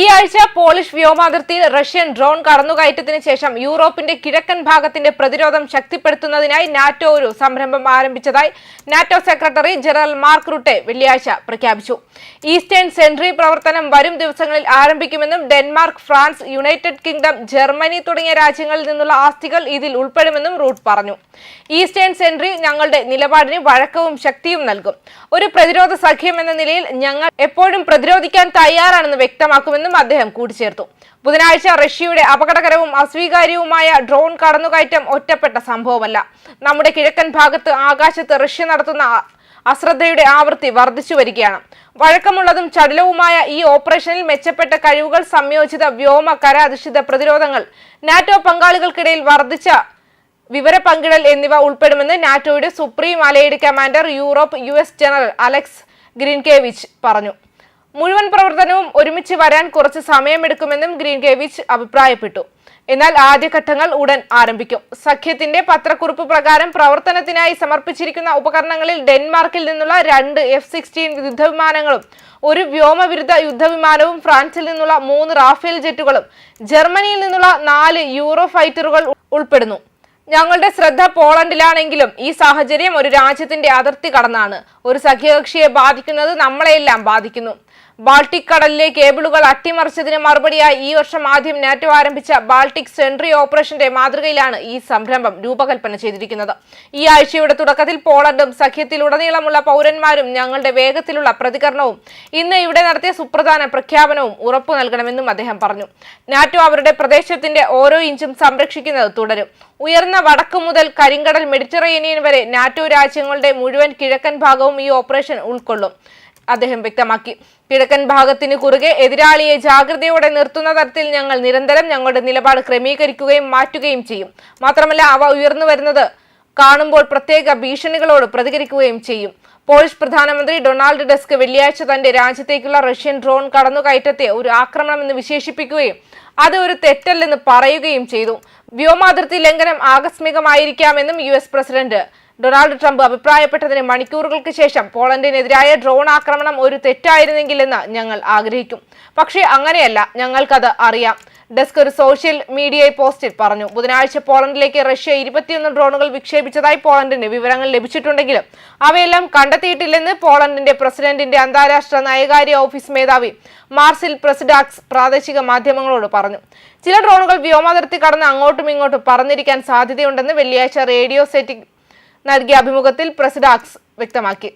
ഈ ആഴ്ച പോളിഷ് വ്യോമാതിർത്തിയിൽ റഷ്യൻ ഡ്രോൺ കടന്നുകയറ്റത്തിന് ശേഷം യൂറോപ്പിന്റെ കിഴക്കൻ ഭാഗത്തിന്റെ പ്രതിരോധം ശക്തിപ്പെടുത്തുന്നതിനായി നാറ്റോ ഒരു സംരംഭം ആരംഭിച്ചതായി NATO secretary general Mark Rutte വെള്ളിയാഴ്ച പ്രഖ്യാപിച്ചു. ഈസ്റ്റേൺ സെൻട്രി പ്രവർത്തനം വരും ദിവസങ്ങളിൽ ആരംഭിക്കുമെന്നും Denmark France United Kingdom Germany തുടങ്ങിയ രാജ്യങ്ങളിൽ നിന്നുള്ള ആസ്തികൾ ഇതിൽ ഉൾപ്പെടുമെന്നും റൂട്ട് പറഞ്ഞു. ഈസ്റ്റേൺ സെൻട്രി ഞങ്ങളുടെ നിലപാടിന് വഴക്കവും ശക്തിയും നൽകും. ഒരു പ്രതിരോധ സഖ്യം എന്ന നിലയിൽ ഞങ്ങൾ എപ്പോഴും പ്രതിരോധിക്കാൻ തയ്യാറാണെന്ന് വ്യക്തമാക്കുമെന്നും അദ്ദേഹം കൂട്ടിച്ചേർത്തു ബുധനാഴ്ച റഷ്യയുടെ അപകടകരവും അസ്വീകാര്യവുമായ ഡ്രോൺ കടന്നുകയറ്റം ഒറ്റപ്പെട്ട സംഭവമല്ല. നമ്മുടെ കിഴക്കൻ ഭാഗത്ത് ആകാശത്ത് റഷ്യ നടത്തുന്ന അശ്രദ്ധയുടെ ആവൃത്തി വർദ്ധിച്ചു വരികയാണ്. വഴക്കമുള്ളതും ചടുലവുമായ ഈ ഓപ്പറേഷനിൽ മെച്ചപ്പെട്ട കഴിവുകൾ സംയോജിത വ്യോമ കര അധിഷ്ഠിത പ്രതിരോധങ്ങൾ നാറ്റോ പങ്കാളികൾക്കിടയിൽ വർദ്ധിച്ച വിവര പങ്കിടൽ എന്നിവ ഉൾപ്പെടുമെന്ന് നാറ്റോയുടെ supreme allied commander Europe U general Alex Grynkewich പറഞ്ഞു. മുഴുവൻ പ്രവർത്തനവും ഒരുമിച്ച് വരാൻ കുറച്ച് സമയമെടുക്കുമെന്നും ഗ്രീൻകേവിച്ച് അഭിപ്രായപ്പെട്ടു. എന്നാൽ ആദ്യഘട്ടങ്ങൾ ഉടൻ ആരംഭിക്കും. സഖ്യത്തിന്റെ പത്രക്കുറിപ്പ് പ്രകാരം പ്രവർത്തനത്തിനായി സമർപ്പിച്ചിരിക്കുന്ന ഉപകരണങ്ങളിൽ ഡെൻമാർക്കിൽ നിന്നുള്ള രണ്ട് എഫ് സിക്സ്റ്റീൻ യുദ്ധവിമാനങ്ങളും ഒരു വ്യോമവിരുദ്ധ യുദ്ധവിമാനവും ഫ്രാൻസിൽ നിന്നുള്ള മൂന്ന് റാഫേൽ ജെറ്റുകളും ജർമ്മനിയിൽ നിന്നുള്ള നാല് യൂറോ ഫൈറ്ററുകൾ ഉൾപ്പെടുന്നു. ഞങ്ങളുടെ ശ്രദ്ധ പോളണ്ടിലാണെങ്കിലും ഈ സാഹചര്യം ഒരു രാജ്യത്തിന്റെ അതിർത്തി കടന്നാണ്. ഒരു സഖ്യകക്ഷിയെ ബാധിക്കുന്നത് നമ്മളെയെല്ലാം ബാധിക്കുന്നു. ബാൾട്ടിക് കടലിലെ കേബിളുകൾ അട്ടിമറിച്ചതിന് മറുപടിയായി ഈ വർഷം ആദ്യം നാറ്റോ ആരംഭിച്ച ബാൾട്ടിക് സെൻട്രി ഓപ്പറേഷന്റെ മാതൃകയിലാണ് ഈ സംരംഭം രൂപകൽപ്പന ചെയ്തിരിക്കുന്നത്. ഈ ആഴ്ചയുടെ തുടക്കത്തിൽ പോളണ്ടും സഖ്യത്തിലുടനീളമുള്ള പൗരന്മാരും ഞങ്ങളുടെ വേഗത്തിലുള്ള പ്രതികരണവും ഇന്ന് ഇവിടെ നടത്തിയ സുപ്രധാന പ്രഖ്യാപനവും ഉറപ്പു നൽകണമെന്നും അദ്ദേഹം പറഞ്ഞു. നാറ്റോ അവരുടെ പ്രദേശത്തിന്റെ ഓരോ ഇഞ്ചും സംരക്ഷിക്കുന്നത് തുടരും. ഉയർന്ന വടക്കു മുതൽ കരിങ്കടൽ മെഡിറ്ററേനിയൻ വരെ നാറ്റോ രാജ്യങ്ങളുടെ മുഴുവൻ കിഴക്കൻ ഭാഗവും ഈ ഓപ്പറേഷൻ ഉൾക്കൊള്ളും. അദ്ദേഹം വ്യക്തമാക്കി. കിഴക്കൻ ഭാഗത്തിന് കുറുകെ എതിരാളിയെ ജാഗ്രതയോടെ നിർത്തുന്ന തരത്തിൽ ഞങ്ങൾ നിരന്തരം ഞങ്ങളുടെ നിലപാട് ക്രമീകരിക്കുകയും മാറ്റുകയും ചെയ്യും. മാത്രമല്ല അവ ഉയർന്നു വരുന്നത് കാണുമ്പോൾ പ്രത്യേക ഭീഷണികളോട് പ്രതികരിക്കുകയും ചെയ്യും. പോളിഷ് പ്രധാനമന്ത്രി ഡൊണാൾഡ് ഡെസ്ക് വെള്ളിയാഴ്ച തന്റെ രാജ്യത്തേക്കുള്ള റഷ്യൻ ഡ്രോൺ കടന്നുകയറ്റത്തെ ഒരു ആക്രമണമെന്ന് വിശേഷിപ്പിക്കുകയും അത് ഒരു തെറ്റല്ലെന്ന് പറയുകയും ചെയ്തു. വ്യോമാതിർത്തി ലംഘനം ആകസ്മികമായിരിക്കാമെന്നും യു പ്രസിഡന്റ് ഡൊണാൾഡ് ട്രംപ് അഭിപ്രായപ്പെട്ടതിന് മണിക്കൂറുകൾക്ക് ശേഷം പോളണ്ടിനെതിരായ ഡ്രോൺ ആക്രമണം ഒരു തെറ്റായിരുന്നെങ്കിലെന്ന് ഞങ്ങൾ ആഗ്രഹിക്കും. പക്ഷേ അങ്ങനെയല്ല ഞങ്ങൾക്കത് അറിയാം. ഡെസ്ക് ഒരു സോഷ്യൽ മീഡിയ പോസ്റ്റിൽ പറഞ്ഞു ബുധനാഴ്ച പോളണ്ടിലേക്ക് റഷ്യ ഇരുപത്തിയൊന്ന് ഡ്രോണുകൾ വിക്ഷേപിച്ചതായി പോളണ്ടിന് വിവരങ്ങൾ ലഭിച്ചിട്ടുണ്ടെങ്കിലും അവയെല്ലാം കണ്ടെത്തിയിട്ടില്ലെന്ന് പോളണ്ടിന്റെ പ്രസിഡന്റിന്റെ അന്താരാഷ്ട്ര നയകാര്യ ഓഫീസ് മേധാവി മാർസിൽ പ്രസിഡാക്സ് പ്രാദേശിക മാധ്യമങ്ങളോട് പറഞ്ഞു. ചില ഡ്രോണുകൾ വ്യോമാതിർത്തി കടന്ന് അങ്ങോട്ടും ഇങ്ങോട്ടും പറന്നിരിക്കാൻ സാധ്യതയുണ്ടെന്ന് വെള്ളിയാഴ്ച റേഡിയോ സെറ്റിംഗ് നൽകിയ അഭിമുഖത്തിൽ പ്രസിഡാക്സ് വ്യക്തമാക്കി.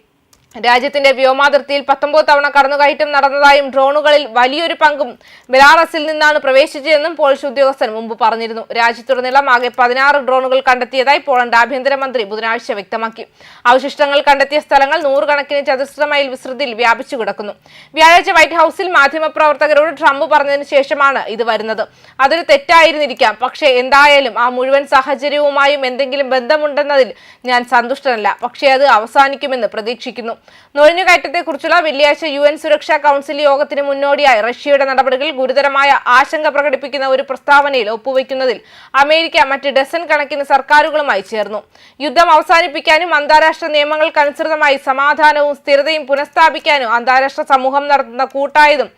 രാജ്യത്തിന്റെ വ്യോമാതിർത്തിയിൽ പത്തൊമ്പത് തവണ കടന്നുകയറ്റം നടന്നതായും ഡ്രോണുകളിൽ വലിയൊരു പങ്കും ബെലാറസിൽ നിന്നാണ് പ്രവേശിച്ചതെന്നും പോളിഷ് ഉദ്യോഗസ്ഥൻ മുമ്പ് പറഞ്ഞിരുന്നു. രാജ്യത്തുടനീളം ആകെ പതിനാറ് ഡ്രോണുകൾ കണ്ടെത്തിയതായി പോളണ്ട് ആഭ്യന്തരമന്ത്രി ബുധനാഴ്ച വ്യക്തമാക്കി. അവശിഷ്ടങ്ങൾ കണ്ടെത്തിയ സ്ഥലങ്ങൾ നൂറുകണക്കിന് ചതുശ്ര മൈൽ വിസ്തൃതിയിൽ വ്യാപിച്ചു കിടക്കുന്നു. വ്യാഴാഴ്ച വൈറ്റ് ഹൌസിൽ മാധ്യമപ്രവർത്തകരോട് ട്രംപ് പറഞ്ഞതിന് ശേഷമാണ് ഇത് വരുന്നത്. അതൊരു തെറ്റായിരുന്നിരിക്കാം. പക്ഷേ എന്തായാലും ആ മുഴുവൻ സാഹചര്യവുമായും എന്തെങ്കിലും ബന്ധമുണ്ടെന്നതിൽ ഞാൻ സന്തുഷ്ടനല്ല. പക്ഷേ അത് അവസാനിക്കുമെന്ന് പ്രതീക്ഷിക്കുന്നു. നുഴഞ്ഞുകയറ്റത്തെക്കുറിച്ചുള്ള വെള്ളിയാഴ്ച യു എൻ സുരക്ഷാ കൌൺസിൽ യോഗത്തിന് മുന്നോടിയായി റഷ്യയുടെ നടപടികൾ ഗുരുതരമായ ആശങ്ക പ്രകടിപ്പിക്കുന്ന ഒരു പ്രസ്താവനയിൽ ഒപ്പുവയ്ക്കുന്നതിൽ അമേരിക്ക മറ്റ് ഡസൻ കണക്കിന് സർക്കാരുകളുമായി ചേർന്നു. യുദ്ധം അവസാനിപ്പിക്കാനും അന്താരാഷ്ട്ര നിയമങ്ങൾക്കനുസൃതമായി സമാധാനവും സ്ഥിരതയും പുനഃസ്ഥാപിക്കാനും അന്താരാഷ്ട്ര സമൂഹം നടത്തുന്ന കൂട്ടായതും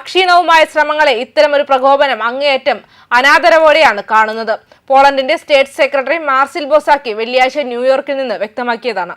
അക്ഷീണവുമായ ശ്രമങ്ങളെ ഇത്തരമൊരു പ്രകോപനം അങ്ങേയറ്റം അനാദരവോടെയാണ് കാണുന്നത്. പോളണ്ടിന്റെ സ്റ്റേറ്റ് സെക്രട്ടറി മാർസിൽ ബോസാക്കി വെള്ളിയാഴ്ച ന്യൂയോർക്കിൽ നിന്ന് വ്യക്തമാക്കിയതാണ്.